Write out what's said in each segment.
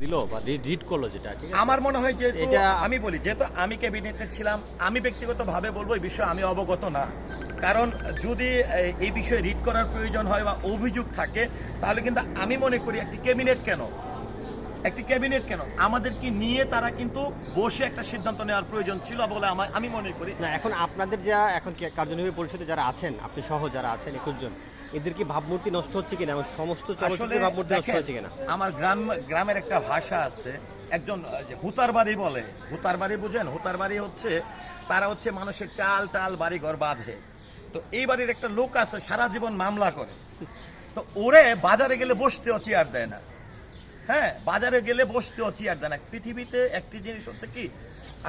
দিল বা রিড করল যেটা আমার মনে হয় যে এটা- আমি বলি যেহেতু আমি ক্যাবিনেটে ছিলাম আমি ব্যক্তিগতভাবে বলব এই বিষয়ে আমি অবগত না। কারণ যদি এই- বিষয়ে রিড করার প্রয়োজন হয় বা অভিযোগ থাকে তাহলে কিন্তু আমি মনে করি একটি ক্যাবিনেট কেন? একটি ক্যাবিনেট কেন? আমাদেরকে নিয়ে তারা কিন্তু বসে একটা সিদ্ধান্ত নেওয়ার প্রয়োজন ছিল বলে আমার- আমি মনে করি। না এখন আপনাদের যা এখন কি কার্যনির্বাহী পরিষদে যারা আছেন আপনি সহ যারা আছেন একুশ জন এদের কি ভাবমূর্তি নষ্ট হচ্ছে কিনা? এবং সমস্ত চলচ্চিত্রের ভাবমূর্তি নষ্ট হচ্ছে কিনা? আমার গ্রাম গ্রামের একটা ভাষা আছে একজন যে হুতার বাড়ি বলে হুতার বাড়ি বুঝেন? হুতার বাড়ি হচ্ছে তারা হচ্ছে মানুষের চাল টাল বাড়ি ঘর বাঁধে। তো এই বাড়ির একটা লোক আছে সারা জীবন মামলা করে। তো ওরে বাজারে গেলে বসতেও চেয়ার দেয় না। হ্যাঁ বাজারে গেলে বসতেও চেয়ার দেয় না পৃথিবীতে একটি জিনিস হচ্ছে কি,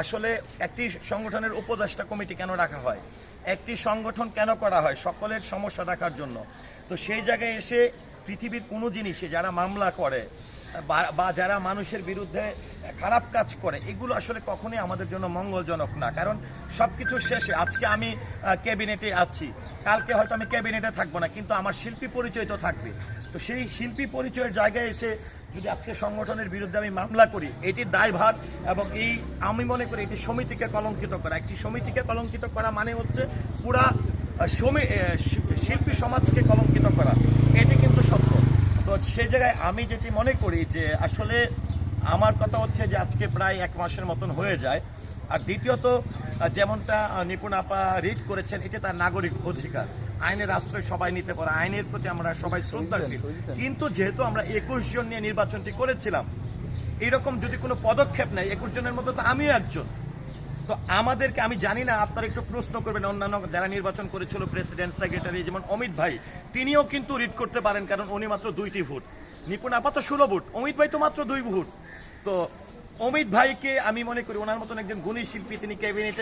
আসলে একটি সংগঠনের উপদেষ্টা কমিটি কেন রাখা হয়? একটি সংগঠন কেন করা হয়? সকলের সমস্যা দেখার জন্য। তো সেই জায়গায় এসে পৃথিবীর কোনো জিনিসে যারা মামলা করে বা যারা মানুষের বিরুদ্ধে খারাপ কাজ করে, এগুলো আসলে কখনোই আমাদের জন্য মঙ্গলজনক না। কারণ সব কিছু শেষে, আজকে আমি ক্যাবিনেটে আছি। কালকে হয়তো আমি ক্যাবিনেটে থাকব না, কিন্তু আমার শিল্পী পরিচয় তো থাকবে। তো সেই শিল্পী পরিচয়ের জায়গায় এসে যদি আজকে সংগঠনের বিরুদ্ধে আমি মামলা করি এটির দায়ভার এবং এই আমি মনে করি এটি সমিতিকে কলঙ্কিত করা। একটি সমিতিকে কলঙ্কিত করা মানে হচ্ছে পুরা সমি শিল্পী সমাজকে কলঙ্কিত করা। এটি কিন্তু সত্য। তো সে জায়গায় আমি যেটি মনে করি যে আসলে আমার কথা হচ্ছে যে আজকে প্রায় এক মাসের মতন হয়ে যায়। আর দ্বিতীয়ত যেমনটা নিপুণ আপা রিড করেছেন এটা তার নাগরিক অধিকার। আইনের আশ্রয় সবাই নিতে পারে আইনের প্রতি আমরা সবাই শ্রদ্ধাশীল। কিন্তু যেহেতু আমরা একুশ জন নিয়ে নির্বাচনটি করেছিলাম এরকম যদি কোনো পদক্ষেপ নেয় একুশ জনের মধ্যে তো আমিও একজন। তো আমাদেরকে আমি জানি না আপনারা একটু প্রশ্ন করবেন অন্যান্য যারা নির্বাচন করেছিল প্রেসিডেন্ট সেক্রেটারি যেমন অমিত ভাই তিনিও কিন্তু রিড করতে পারেন কারণ উনি মাত্র দুইটি ভোট। নিপুণ আপাত ষোলো ভোট, অমিত ভাই তো মাত্র দুই ভোট। তো অমিত ভাইকে আমি মনে করি ওনার মতন একজন গুণী শিল্পী, তিনি ক্যাবিনেটে